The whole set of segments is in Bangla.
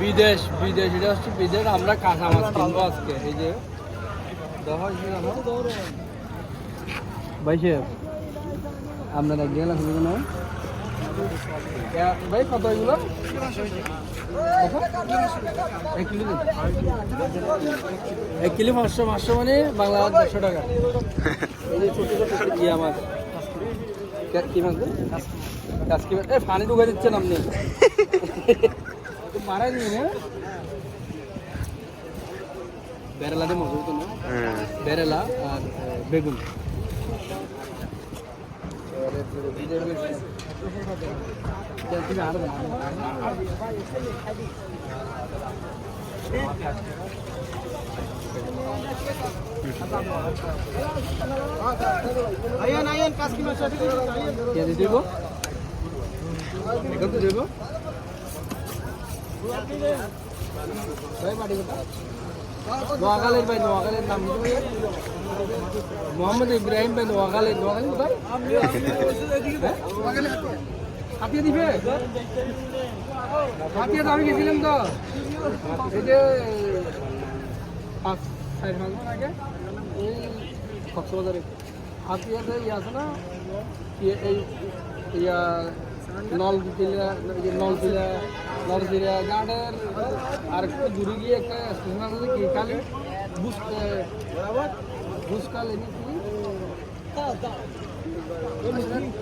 বিদেশ বিদেশ, এটা হচ্ছে বিদেশ, আমরা কাঁচা মাছ কিনবো আজকে। এই যে। ভাই সাহেব, আপনার এক জায়গা লাগবে এ- ভাই, কত এগুলো? এক কিলো। এক কিলো পাঁচশো পাঁচশো মানে বাংলা দেড়শো টাকা। এই যে ইয়া মাছ কে- কি মাছ এ পানি ঢুকে দিচ্ছেন আপনি। বেরেলা দিয়ে মজুর তো না? হ্যাঁ। বেরেলা আর বেগুন। কে দিয়ে দিব? এখন তো দেবো? ভাই বাড়ি কোথায়? নোয়াখালীর ভাই, নোয়াখালীর নাম ভাই? মোহাম্মদ ইব্রাহিম ভাই নোয়াখালী নোয়াখালী কোথায় হ্যাঁ? হাতিয়া দিবে হাতিয়া তো আমি গেছিলাম তো এই পাঁচ চার পাঁচ এই কক্সবাজারে হাতিয়াতে ইয়ে আছে না ইয়া নলপিলা এই যে নলপিলা নলপিলা গার্ডের আর একটু দূরে গিয়ে একটা স্টেশন আছে কি কালি বুস বুসকাল এনে কি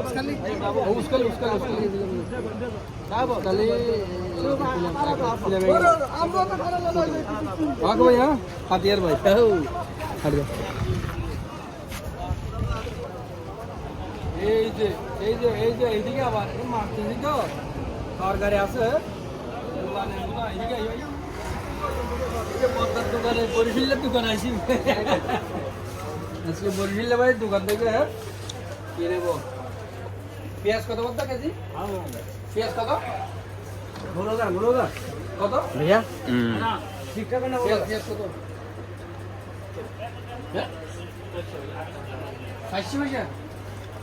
উস্কালি উস্কালি উস্কালি উস্কালি গেছিলাম উস্কালি আগে এই যে এই যে এই যে এইদিকে আবার এই মারতেছি তো তরকারি আছে দোকানে এগুলো এইদিকে আইও, আইও। এই যে পদ্মার দোকানে বরিশিল্লার দোকান আইসি আজকে বরিশিল্লা ভাই দোকান থেকে কি নেব পেঁয়াজ কত কত কেজি পেঁয়াজ কত মুলোগার মুলোগার কত भैया হুম ঠিকঠাক না পেঁয়াজ পেঁয়াজ কত হ্যাঁ ষাটশো পয়সা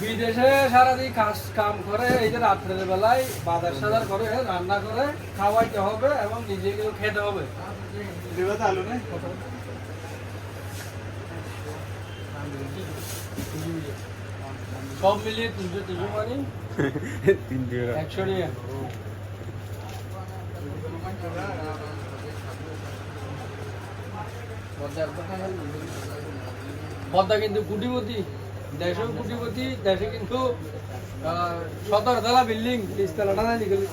বিদেশে সারাদিন কাজ কাম করে এই যে রাত্রের বেলায় বাজার সাজার করে রান্না করে খাওয়াইতে হবে এবং নিজেকেও খেতে হবে। আলু নেই? সব মিলিয়ে তিনশো তিনশো মানে? তিন একশো টাকা পদ্মা কিন্তু কুটিপতি দেশেও কুটিপতি দেশে কিন্তু সতেরো বিল্ডিং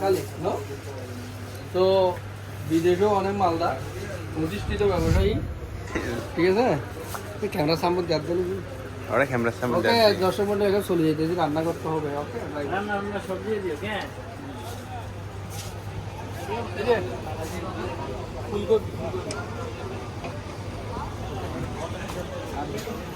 খালি তো বিদেশেও অনেক মালদা প্রতিষ্ঠিত ব্যবসায়ী ঠিক আছে? ক্যামেরা সামনে চলে রান্না করতে হবে ওকে? দিয়ে ফুলকপি। Thank you.